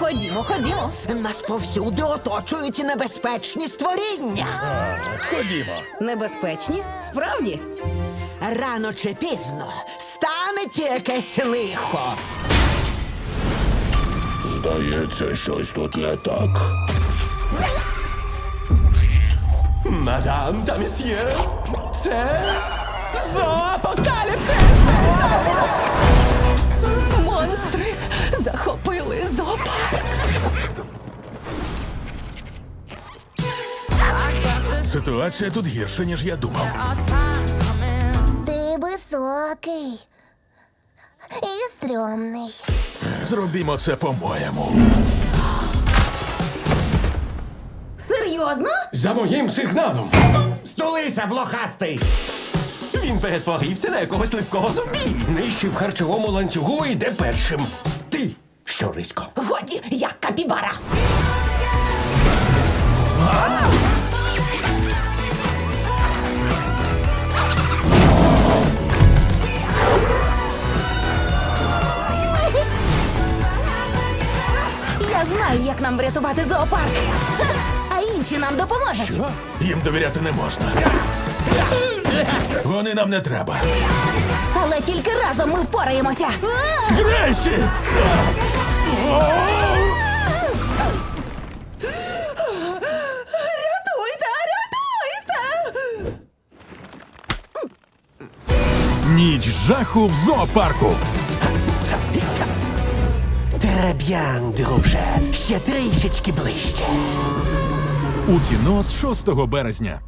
ходімо, ходімо. Нас повсюди оточують небезпечні створіння. Ходімо. Небезпечні? Справді? Рано чи пізно станеться якесь лихо. Здається, щось тут не так. Мадам та месьє, це зоопокаліпсис! Ситуація тут гірша, ніж я думав. Ти високий і стрьомний. Зробімо це по-моєму. Серйозно? За моїм сигналом. Стулися, блохастий! Він перетворився на якогось липкого зомбі. Нижче в харчовому ланцюгу йде першим. Ти, що рисько? Годі, як капібара. Я знаю, як нам врятувати зоопарк. А інші нам допоможуть. Що? Їм довіряти не можна. Вони нам не треба. Але тільки разом ми впораємося. Грейсі! Рятуйте, рятуйте! Ніч жаху в зоопарку. Треб'ян, друже, ще трішечки ближче. У кіно з 6 березня.